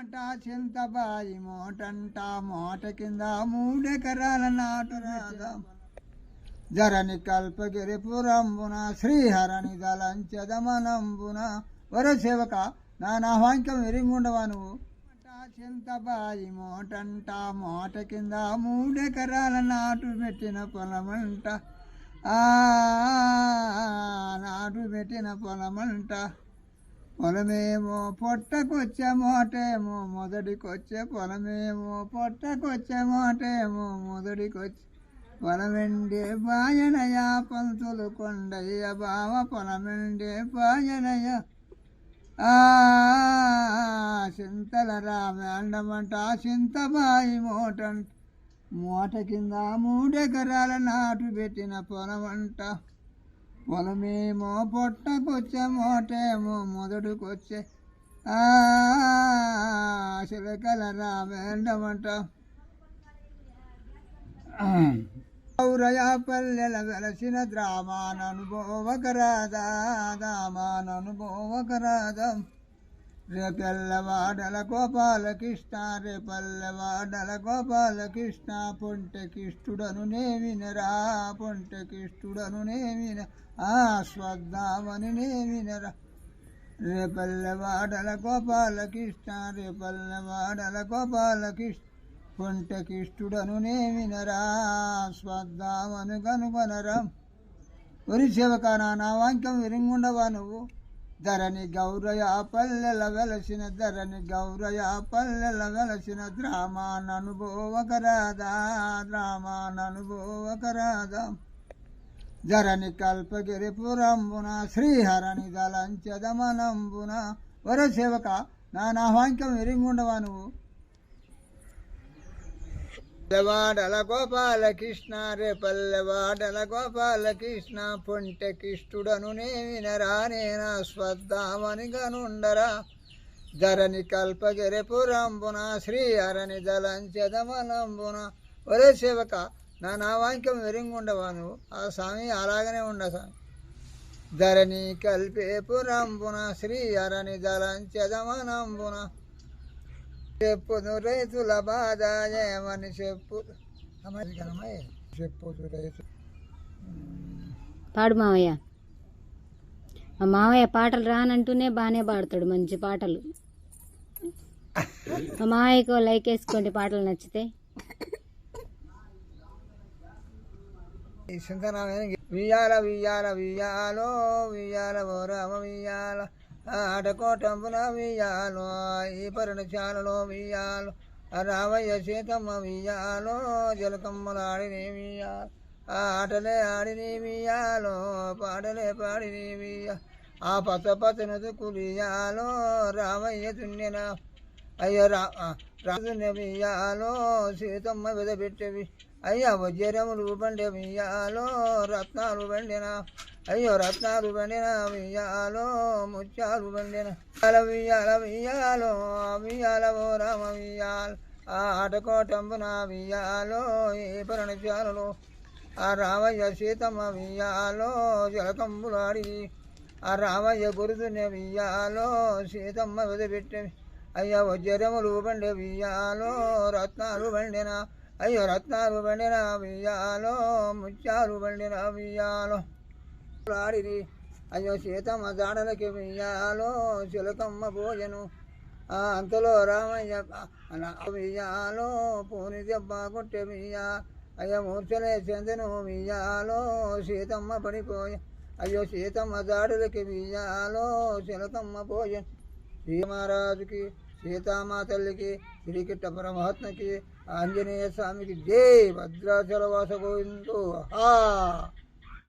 మంట చింతబాయి మోటంట మోట కింద మూడెకరాల నాటు రాగం. జరని కల్పగిరి పురంబున శ్రీహరణి దళంచదమనంబున వరసేవక నా నావాంక్యం విరింగుండవా నువ్వు? చింతబాయి మోటంట మోట కింద మూడెకరాల నాటు పెట్టిన పొలమంట. ఆ నాటు పెట్టిన పొలమంట. పొలమేమో పొట్టకొచ్చే మోటేమో మొదటికొచ్చే పొలమేమో పొట్టకొచ్చే మోటేమో మొదటికొచ్చే పొలమెండే బాయనయ పంతులు కొండయ్య బావ పొలమెండే బాయనయ ఆ చింతల రామండమంట చింతబాయి మోటంట మూట కింద మూడెకరాల నాటు పెట్టిన పొలమంట. పొలమేమో పొట్టకొచ్చే మోటేమో మొదటికొచ్చే. ఆ చిలకల రామేండమంట పల్లెల వెలసిన ద్రామాననుభోవకరాదా దామాననుభోవకరాదా. రేపెల్లవాడల గోపాలకృష్ణ రేపల్లెవాడల గోపాలకృష్ణ పొంటకిష్టుడను నేమినరా పొంటకిష్టుడను నేమిన ఆ స్వద్దామని నేమినరా రేపల్లెవాడల గోపాలకృష్ణ రేపల్లెవాడల గోపాలకృష్ణ పొంటకిష్టుడను నేమినరా స్వద్దామను కనుగొనరా. వరి సేవకానా నా వాంక్యం విరింగుండవా నువ్వు? ధరణి గౌరయ పల్లెల వెలసిన ధరణి గౌరయ పల్లెల వెలసిన ద్రామాననుభోవకరాదా ద్రామాననుభోవకరాదా ధరణి కల్పగిరి పురంబున శ్రీహరణి దళంచదమనంబున. వరసేవక నా నావాంక్యం ఎరింగుండవా నువ్వు? పల్లెవాడల గోపాలకృష్ణ రే పల్లెవాడల గోపాలకృష్ణ పొంటకిష్టుడను నేవినరా నేనా స్వద్దామని గనుండరా. ధరణి కల్పగిరి పురంబున శ్రీ అరణి దళంచదమనంబున ఒరే సేవక నా నావాంక్యం వెరింగుండవా నువ్వు ఆ స్వామి అలాగనే ఉండ స్వామి. ధరణి కల్పే పురంబున శ్రీ అరణి దళంచదమనంబున చెప్పుదు రైతుల బాధ ఏమని చెప్పు. చెప్పుదు రైతు. పాడు మావయ్య. మావయ్య పాటలు రానంటూనే బాగానే పాడతాడు మంచి పాటలు. మా మావయ్యకు లైక్ వేసుకోండి పాటలు నచ్చితే. వియ్యాల వియ్యాల వియ్యాలో వియ్యాల ఓ రామ వియ్యాల ఆటకోటంపున వియ్యాలో ఈ పర్ణశాలలో వియ్యాలో రామయ్య సీతమ్మ వియ్యాలో జలకమ్మలాడిని ఆటలే ఆడిని వియ్యాలో పాటలే పాడిని వియ్య ఆ పచ్చ పచ్చని దుకులియాలో రామయ్య తుణ్యన అయ్యో రా రాజుని సీతమ్మ విదబెట్టవి అయ్యా వజ్రములు బండి వియ్యాలో రత్నాలు పండిన అయ్యో రత్నాలు పండిన వియ్యాలో ముత్యాలు పండిన అల వియ్యాలో అవియాల ఓ రామ వియ్యాల ఆ ఆటకోటంబున వియ్యాలో ఏ పరణశాలలో ఆ రామయ్య సీతమ్మ వియ్యాలో జలకంబులాడి ఆ రామయ్య గురుతున్న వియ్యాలో సీతమ్మ వెదబెట్టి అయ్యా వజ్రములు బండి వియ్యాలో రత్నాలు బండిన. అయ్యో రత్నాలు పండిన వియ్యాలో ముత్యాలు పండిన వియ్యాలో ఆడిరి అయ్యో సీతమ్మ జాడలకి వియ్యాలో చిలకమ్మ భోజను. అంతలో రామయ్య అలా పూని దెబ్బ కొట్టె వియ్యా అయ్యో మూర్చలే చెందను వియ్యాలో సీతమ్మ పడిపోయ. అయ్యో సీతమ్మ దాడులకి వియ్యాలో చిలకమ్మ భోజనం. సీతామా సీతామాతల్లికి శ్రీకిట్ట పరమాత్మకి ఆంజనేయ స్వామికి జై భద్రాచలవాస గోవిందో హా